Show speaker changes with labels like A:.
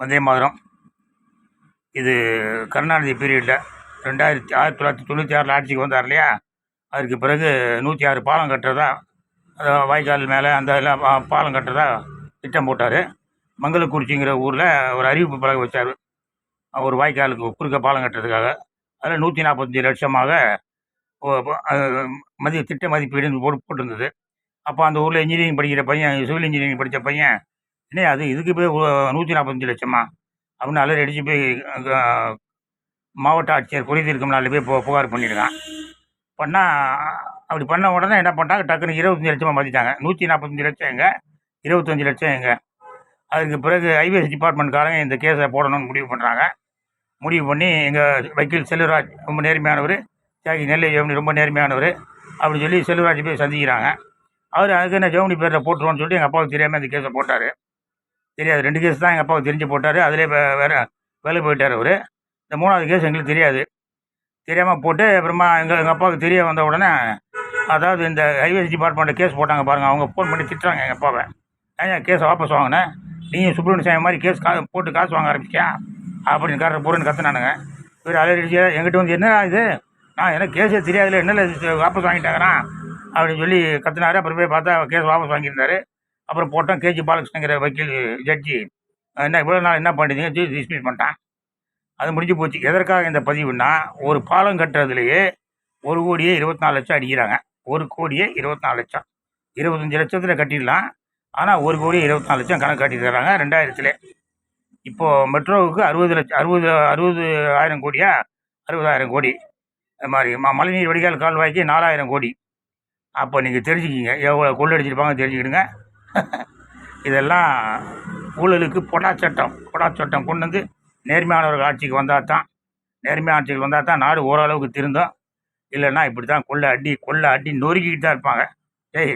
A: வந்தே மாதிரம். இது கருணாநிதி பீரியடில் ரெண்டாயிரத்தி ஆயிரத்தி தொள்ளாயிரத்தி தொண்ணூற்றி ஆறில் ஆட்சிக்கு வந்தார் இல்லையா? அதுக்கு பிறகு நூற்றி ஆறு பாலம் கட்டுறதா வாய்க்கால் மேலே அந்த எல்லாம் பாலம் கட்டுறதா திட்டம் போட்டார். மங்களக்குறிச்சிங்கிற ஊரில் ஒரு அறிவிப்பு பலகை வச்சார். ஒரு வாய்க்காலுக்கு குறுக்க பாலம் கட்டுறதுக்காக. அதில் நூற்றி நாற்பத்தஞ்சு லட்சமாக மதிய திட்ட மதிப்பீடு போட்டு போட்டிருந்தது. அப்போ அந்த ஊரில் இன்ஜினியரிங் படிக்கிற பையன் சிவில் இன்ஜினியரிங் படித்த பையன் என்ன அது இதுக்கு போய் நூற்றி நாற்பத்தஞ்சு லட்சமா? அப்படின்னு அலறி அடித்து போய் மாவட்ட ஆட்சியர் குறைதீர்க்கும் நாளில் போய் பு- புகார் பண்ணியிருக்கான் பண்ணால் அப்படி பண்ண உடனே என்ன பண்ணிட்டாங்க? டக்குன்னு இருபத்தஞ்சி லட்சமாக மாற்றிட்டாங்க நூற்றி நாற்பத்தஞ்சு லட்சம் எங்க? இருபத்தஞ்சி லட்சம் எங்க? அதுக்கு பிறகு ஐபிஎஸ் டிபார்ட்மெண்ட்காரங்க இந்த கேஸை போடணும்னு முடிவு பண்ணுறாங்க முடிவு பண்ணி எங்கள் வக்கீல் செல்வராஜ் ரொம்ப நேர்மையானவர் தியாகி நெல்லை ஜெவனி ரொம்ப நேர்மையானவர் அப்படின்னு சொல்லி செல்வராஜ் போய் சந்திக்கிறாங்க. அவர் அதுக்கு என்ன ஜெவனி பேரில் போட்டுருவோன்னு சொல்லிட்டு எங்கள் அப்பாவுக்கு தெரியாமல் இந்த கேஸை போட்டார். தெரியாது. ரெண்டு கேஸ் தான் எங்கள் அப்பாவுக்கு தெரிஞ்சு போட்டார். அதிலே வேறு வேலை போயிட்டார் அவர். இந்த மூணாவது கேஸ் எங்களுக்கு தெரியாது. தெரியாமல் போட்டு அப்புறமா எங்கள் எங்கள் அப்பாவுக்கு தெரிய வந்த உடனே அதாவது இந்த ஹைவேஸ் டிபார்ட்மெண்ட்டில் கேஸ் போட்டாங்க பாருங்கள் அவங்க ஃபோன் பண்ணி திட்டுறாங்க எங்கள் அப்பாவை. ஏன் கேஸை வாபஸ் வாங்கினேன் நீங்கள் சுப்பிரமணிய சாமி மாதிரி கேஸ் கா போட்டு காசு வாங்க ஆரம்பிச்சியா அப்படின்னு காட்டுற பொருள்னு கற்றுனானுங்க இவர் அலறிச்சு எங்கிட்ட வந்து என்ன இது? நான் எனக்கு கேஸே தெரியாதுல. என்ன இது? வாபஸ் வாங்கிட்டாங்கறான் அப்படின்னு சொல்லி கற்றுனாரு அப்புறம் போய் பார்த்தா கேஸ் வாபஸ் வாங்கியிருந்தாரு. அப்புறம் போட்டோம் கேஜி பாலகிருஷ்ணங்கிற வக்கீல் ஜட்ஜி. என்ன இவ்வளோ நாள் என்ன பண்ணிட்டீங்க? டிஸ்மிஸ் பண்ணிட்டான். அது முடிஞ்சு போச்சு. எதற்காக இந்த பதிவுன்னா ஒரு பாலம் கட்டுறதுலையே ஒரு கோடியே இருபத்தி நாலு லட்சம் அடிக்கிறாங்க. ஒரு கோடியே இருபத்தி நாலு லட்சம். இருபத்தஞ்சி லட்சத்தில் கட்டிடலாம். ஆனால் ஒரு கோடியே இருபத்தி நாலு லட்சம் கணக்கு கட்டி தர்றாங்க ரெண்டாயிரத்துல. இப்போது மெட்ரோவுக்கு அறுபது லட்சம் அறுபது அறுபது ஆயிரம் கோடியா? அறுபதாயிரம் கோடி. அது மாதிரி ம மழைநீர் வடிகால் கால்வாய்க்கு நாலாயிரம் கோடி. அப்போ நீங்கள் தெரிஞ்சுக்கிங்க. எவ்வளோ கொள்ளடிச்சிருப்பாங்க தெரிஞ்சுக்கிடுங்க. இதெல்லாம் ஊழலுக்கு பொடா சட்டம் பொடா சட்டம் கொண்டு வந்து நேர்மையானவர்கள் ஆட்சிக்கு வந்தால் தான் நேர்மையான ஆட்சிக்கு வந்தால் தான் நாடு ஓரளவுக்கு திருந்தோம். இல்லைன்னா இப்படி தான் கொள்ளை அடி கொள்ளை அடி நொறுக்கிக்கிட்டு தான் இருப்பாங்க. ஜெய்